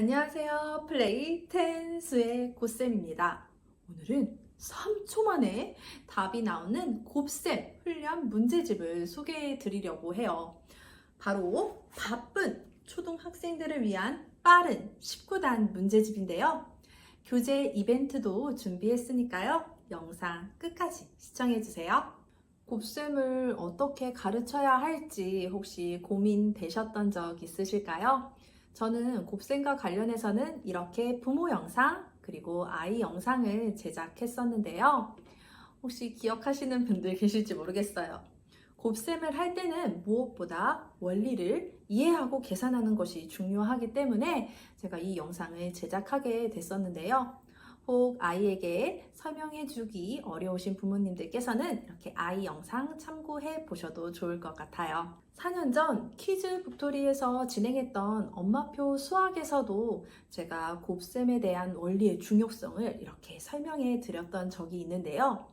안녕하세요. 플레이 텐수의 고쌤입니다. 오늘은 3초 만에 답이 나오는 곱셈 훈련 문제집을 소개해 드리려고 해요. 바로 바쁜 초등학생들을 위한 빠른 19단 문제집인데요. 교재 이벤트도 준비했으니까요. 영상 끝까지 시청해 주세요. 곱셈을 어떻게 가르쳐야 할지 혹시 고민되셨던 적 있으실까요? 저는 곱셈과 관련해서는 이렇게 부모 영상 그리고 아이 영상을 제작했었는데요. 혹시 기억하시는 분들 계실지 모르겠어요. 곱셈을 할 때는 무엇보다 원리를 이해하고 계산하는 것이 중요하기 때문에 제가 이 영상을 제작하게 됐었는데요. 혹 아이에게 설명해 주기 어려우신 부모님들께서는 이렇게 아이 영상 참고해 보셔도 좋을 것 같아요. 4년 전 퀴즈 북토리에서 진행했던 엄마표 수학에서도 제가 곱셈에 대한 원리의 중요성을 이렇게 설명해 드렸던 적이 있는데요.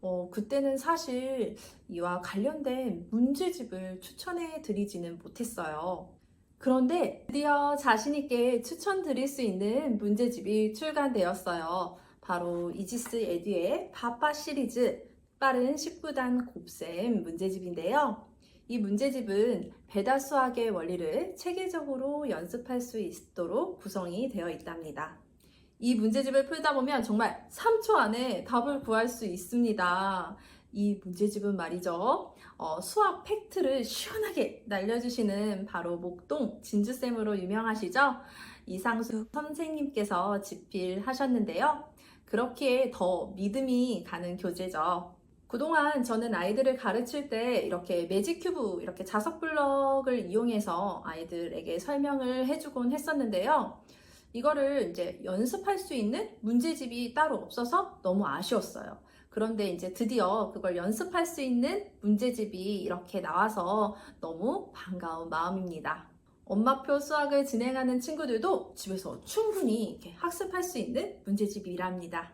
어, 그때는 사실 이와 관련된 문제집을 추천해 드리지는 못했어요. 그런데 드디어 자신있게 추천드릴 수 있는 문제집이 출간되었어요. 바로 이지스 에듀의 바빠 시리즈 빠른 19단 곱셈 문제집인데요. 이 문제집은 배다 수학의 원리를 체계적으로 연습할 수 있도록 구성이 되어 있답니다. 이 문제집을 풀다 보면 정말 3초 안에 답을 구할 수 있습니다. 이 문제집은 말이죠. 어, 수학 팩트를 시원하게 날려주시는 바로 목동 진주쌤으로 유명하시죠? 이상수 선생님께서 집필하셨는데요. 그렇게 더 믿음이 가는 교재죠. 그동안 저는 아이들을 가르칠 때 이렇게 매직 큐브, 이렇게 자석 블럭을 이용해서 아이들에게 설명을 해주곤 했었는데요. 이거를 이제 연습할 수 있는 문제집이 따로 없어서 너무 아쉬웠어요. 그런데 이제 드디어 그걸 연습할 수 있는 문제집이 이렇게 나와서 너무 반가운 마음입니다. 엄마표 수학을 진행하는 친구들도 집에서 충분히 이렇게 학습할 수 있는 문제집이랍니다.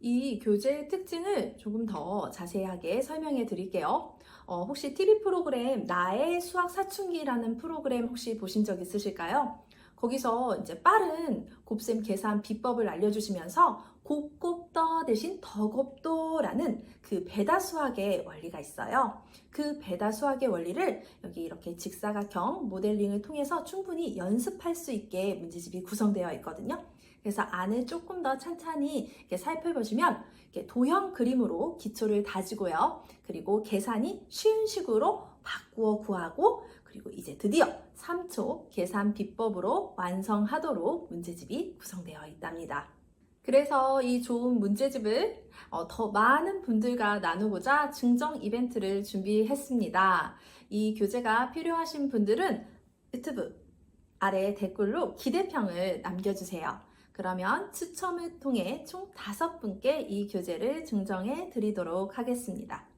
이 교재의 특징을 조금 더 자세하게 설명해 드릴게요. 어, 혹시 TV 프로그램 나의 수학 사춘기라는 프로그램 혹시 보신 적 있으실까요? 거기서 이제 빠른 곱셈 계산 비법을 알려주시면서 곱곱더 대신 더곱도라는 그 배다 수학의 원리가 있어요. 그 배다 수학의 원리를 여기 이렇게 직사각형 모델링을 통해서 충분히 연습할 수 있게 문제집이 구성되어 있거든요. 그래서 안을 조금 더 찬찬히 살펴보시면 도형 그림으로 기초를 다지고요. 그리고 계산이 쉬운 식으로 바꾸어 구하고 그리고 이제 드디어 3초 계산 비법으로 완성하도록 문제집이 구성되어 있답니다. 그래서 이 좋은 문제집을 어, 더 많은 분들과 나누고자 증정 이벤트를 준비했습니다. 이 교재가 필요하신 분들은 유튜브 아래 댓글로 기대평을 남겨주세요. 그러면 추첨을 통해 총 다섯 분께 이 교재를 증정해 드리도록 하겠습니다.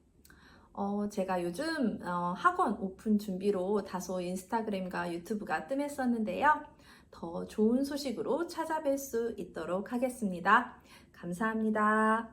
어, 제가 요즘 어, 학원 오픈 준비로 다소 인스타그램과 유튜브가 뜸했었는데요. 더 좋은 소식으로 찾아뵐 수 있도록 하겠습니다. 감사합니다.